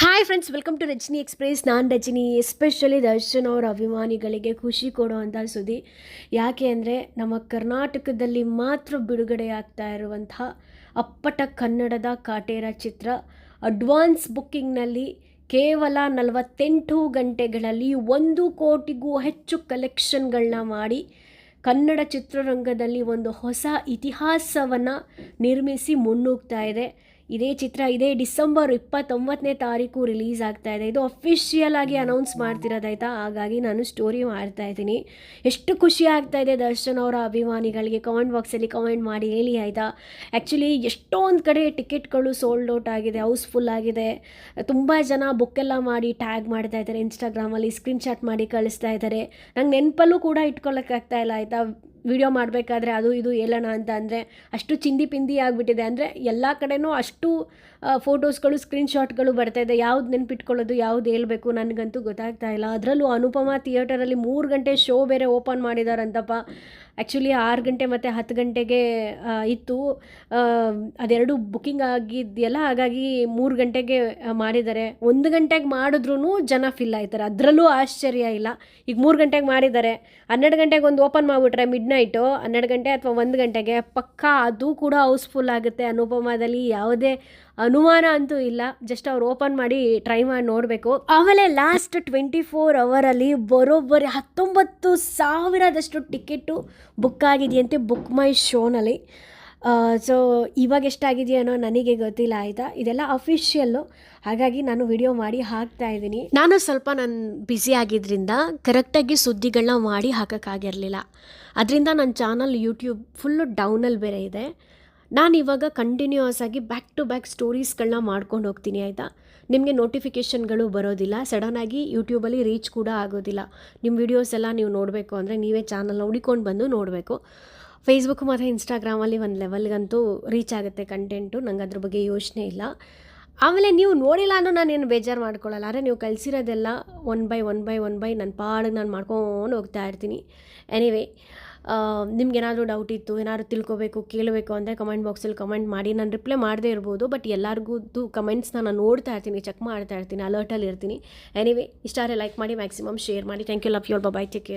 Hi friends welcome to Rajani express ನಾನು Rajini especially Darshan ಅವರ ಅಭಿಮಾನಿಗಳಿಗೆ ಖುಷಿ ಕೊಡುವಂಥ ಸುದ್ದಿ. ಯಾಕೆ ಅಂದರೆ ನಮ್ಮ ಕರ್ನಾಟಕದಲ್ಲಿ ಮಾತ್ರ ಬಿಡುಗಡೆ ಆಗ್ತಾ ಇರುವಂತಹ ಅಪ್ಪಟ ಕನ್ನಡದ ಕಾಟೇರ ಚಿತ್ರ ಅಡ್ವಾನ್ಸ್ ಬುಕ್ಕಿಂಗ್ನಲ್ಲಿ ಕೇವಲ ನಲವತ್ತೆಂಟು ಗಂಟೆಗಳಲ್ಲಿ ಒಂದು ಕೋಟಿಗೂ ಹೆಚ್ಚು ಕಲೆಕ್ಷನ್ಗಳನ್ನ ಮಾಡಿ ಕನ್ನಡ ಚಿತ್ರರಂಗದಲ್ಲಿ ಒಂದು ಹೊಸ ಇತಿಹಾಸವನ್ನು ನಿರ್ಮಿಸಿ ಮುನ್ನುಗ್ತಾ ಇದೆ. ಇದೇ ಚಿತ್ರ, ಇದೇ ಡಿಸೆಂಬರ್ ಇಪ್ಪತ್ತೊಂಬತ್ತನೇ ತಾರೀಕು ರಿಲೀಸ್ ಆಗ್ತಾ ಇದೆ. ಇದು ಅಫಿಷಿಯಲ್ ಆಗಿ ಅನೌನ್ಸ್ ಮಾಡ್ತಿರೋದಾಯ್ತಾ ಹಾಗಾಗಿ ನಾನು ಸ್ಟೋರಿ ಮಾಡ್ತಾ ಇದ್ದೀನಿ. ಎಷ್ಟು ಖುಷಿ ಆಗ್ತಾ ಇದೆ ದರ್ಶನ್ ಅವರ ಅಭಿಮಾನಿಗಳಿಗೆ ಕಾಮೆಂಟ್ ಬಾಕ್ಸಲ್ಲಿ ಕಾಮೆಂಟ್ ಮಾಡಿ ಹೇಳಿ ಆಯಿತಾ? ಆ್ಯಕ್ಚುಲಿ ಎಷ್ಟೊಂದು ಕಡೆ ಟಿಕೆಟ್ಗಳು ಸೋಲ್ಡ್ ಔಟ್ ಆಗಿದೆ ಹೌಸ್ಫುಲ್ ಆಗಿದೆ. ತುಂಬ ಜನ ಬುಕ್ಕೆಲ್ಲ ಮಾಡಿ ಟ್ಯಾಗ್ ಮಾಡ್ತಾ ಇದ್ದಾರೆ ಇನ್ಸ್ಟಾಗ್ರಾಮಲ್ಲಿ ಸ್ಕ್ರೀನ್ಶಾಟ್ ಮಾಡಿ ಕಳಿಸ್ತಾ ಇದ್ದಾರೆ. ನಂಗೆ ನೆನಪಲ್ಲೂ ಕೂಡ ಇಟ್ಕೊಳ್ಳೋಕ್ಕಾಗ್ತಾ ಇಲ್ಲ ಆಯಿತಾ? ವಿಡಿಯೋ ಮಾಡಬೇಕಾದ್ರೆ ಅದು ಇದು ಹೇಳೋಣ ಅಂತ ಅಂದರೆ ಅಷ್ಟು ಚಿಂದಿ ಪಿಂದಿ ಆಗಿಬಿಟ್ಟಿದೆ ಅಂದರೆ ಎಲ್ಲ ಕಡೆನೂ ಅಷ್ಟು ಫೋಟೋಸ್ಗಳು ಸ್ಕ್ರೀನ್ಶಾಟ್ಗಳು ಬರ್ತಾ ಇದೆ. ಯಾವ್ದು ನೆನ್ಪಿಟ್ಕೊಳ್ಳೋದು, ಯಾವ್ದು ಹೇಳಬೇಕು ನನಗಂತೂ ಗೊತ್ತಾಗ್ತಾ ಇಲ್ಲ. ಅದರಲ್ಲೂ ಅನುಪಮ ಥಿಯೇಟರಲ್ಲಿ ಮೂರು ಗಂಟೆ ಶೋ ಬೇರೆ ಓಪನ್ ಮಾಡಿದಾರಂತಪ್ಪ. ಆ್ಯಕ್ಚುಲಿ ಆರು ಗಂಟೆ ಮತ್ತು ಹತ್ತು ಗಂಟೆಗೆ ಇತ್ತು. ಅದೆರಡು ಬುಕ್ಕಿಂಗ್ ಆಗಿದೆಯಲ್ಲ, ಹಾಗಾಗಿ ಮೂರು ಗಂಟೆಗೆ ಮಾಡಿದ್ದಾರೆ. ಒಂದು ಗಂಟೆಗೆ ಮಾಡಿದ್ರೂ ಜನ ಫಿಲ್ ಆಯ್ತಾರೆ. ಅದರಲ್ಲೂ ಆಶ್ಚರ್ಯ ಇಲ್ಲ. ಈಗ ಮೂರು ಗಂಟೆಗೆ ಮಾಡಿದ್ದಾರೆ. ಹನ್ನೆರಡು ಗಂಟೆಗೆ ಒಂದು ಓಪನ್ ಮಾಡಿಬಿಟ್ರೆ ಮಿಡ್ ನೈಟು ಹನ್ನೆರಡು ಗಂಟೆ ಅಥವಾ ಒಂದು ಗಂಟೆಗೆ ಪಕ್ಕಾ ಅದು ಕೂಡ ಹೌಸ್ಫುಲ್ ಆಗುತ್ತೆ. ಅನುಪಮದಲ್ಲಿ ಯಾವುದೇ ಅನುಮಾನ ಅಂತೂ ಇಲ್ಲ. ಜಸ್ಟ್ ಅವ್ರು ಓಪನ್ ಮಾಡಿ ಟ್ರೈ ಮಾಡಿ ನೋಡಬೇಕು. ಆಮೇಲೆ ಲಾಸ್ಟ್ ಟ್ವೆಂಟಿ ಫೋರ್ ಅವರಲ್ಲಿ ಬರೋಬ್ಬರಿ ಹತ್ತೊಂಬತ್ತು ಸಾವಿರದಷ್ಟು ಟಿಕೆಟು ಬುಕ್ ಆಗಿದೆಯಂತೆ ಬುಕ್ ಮೈ ಶೋನಲ್ಲಿ. ಸೊ ಇವಾಗ ಎಷ್ಟಾಗಿದೆಯೇನೋ ನನಗೆ ಗೊತ್ತಿಲ್ಲ, ಆಯಿತಾ? ಇದೆಲ್ಲ ಅಫಿಷಿಯಲ್ಲು ಹಾಗಾಗಿ ನಾನು ವಿಡಿಯೋ ಮಾಡಿ ಹಾಕ್ತಾ ಇದ್ದೀನಿ. ನಾನು ಸ್ವಲ್ಪ ನಾನು ಬ್ಯುಸಿ ಆಗಿದ್ದರಿಂದ ಕರೆಕ್ಟಾಗಿ ಸುದ್ದಿಗಳನ್ನ ಮಾಡಿ ಹಾಕೋಕ್ಕಾಗಿರಲಿಲ್ಲ. ಅದರಿಂದ ನನ್ನ ಚಾನಲ್ ಯೂಟ್ಯೂಬ್ ಫುಲ್ಲು ಡೌನಲ್ಲಿ ಬೇರೆ ಇದೆ. ನಾನು ಇವಾಗ ಕಂಟಿನ್ಯೂಯಸ್ ಆಗಿ ಬ್ಯಾಕ್ ಟು ಬ್ಯಾಕ್ ಸ್ಟೋರೀಸ್ಗಳನ್ನ ಮಾಡ್ಕೊಂಡು ಹೋಗ್ತೀನಿ, ಆಯಿತಾ? ನಿಮಗೆ ನೋಟಿಫಿಕೇಷನ್ಗಳು ಬರೋದಿಲ್ಲ. ಸಡನ್ನಾಗಿ ಯೂಟ್ಯೂಬಲ್ಲಿ ರೀಚ್ ಕೂಡ ಆಗೋದಿಲ್ಲ. ನಿಮ್ಮ ವಿಡಿಯೋಸ್ ಎಲ್ಲ ನೀವು ನೋಡಬೇಕು ಅಂದರೆ ನೀವೇ ಚಾನಲ್ ಹುಡಿಕೊಂಡು ಬಂದು ನೋಡಬೇಕು. ಫೇಸ್ಬುಕ್ ಮತ್ತು ಇನ್ಸ್ಟಾಗ್ರಾಮಲ್ಲಿ ಒಂದು ಲೆವೆಲ್ಗಂತೂ ರೀಚ್ ಆಗುತ್ತೆ ಕಂಟೆಂಟು ನಂಗೆ ಅದ್ರ ಬಗ್ಗೆ ಯೋಚನೆ ಇಲ್ಲ. ಆಮೇಲೆ ನೀವು ನೋಡಿಲ್ಲ ಅನ್ನೋ ನಾನೇನು ಬೇಜಾರು ಮಾಡ್ಕೊಳ್ಳಲ್ಲ ಆದರೆ ನೀವು ಕಲಿಸಿರೋದೆಲ್ಲ one by one by one by ನನ್ನ ಪಾಡಿಗೆ ನಾನು ಮಾಡ್ಕೊಂಡು ಹೋಗ್ತಾ ಇರ್ತೀನಿ. ಎನಿವೇ ನಿಮ್ಗೇನಾದರೂ ಡೌಟ್ ಇತ್ತು, ಏನಾದರೂ ತಿಳ್ಕೊಬೇಕು, ಕೇಳಬೇಕು ಅಂದರೆ ಕಮೆಂಟ್ ಬಾಕ್ಸಲ್ಲಿ ಕಮೆಂಟ್ ಮಾಡಿ. ನಾನು ರಿಪ್ಲೈ ಮಾಡದೇ ಇರ್ಬೋದು ಬಟ್ ಎಲ್ಲರಿಗೂ ಕಮೆಂಟ್ಸ್ನ ನಾನು ನೋಡ್ತಾ ಇರ್ತೀನಿ ಚೆಕ್ ಮಾಡ್ತಾ ಇರ್ತೀನಿ ಅಲರ್ಟಲ್ಲಿ ಇರ್ತೀನಿ. ಎನಿವೇ ಇಷ್ಟಾರೆ ಲೈಕ್ ಮಾಡಿ ಮ್ಯಾಕ್ಸಿಮಮ್ ಶೇರ್ ಮಾಡಿ. Thank you love your bye bye take care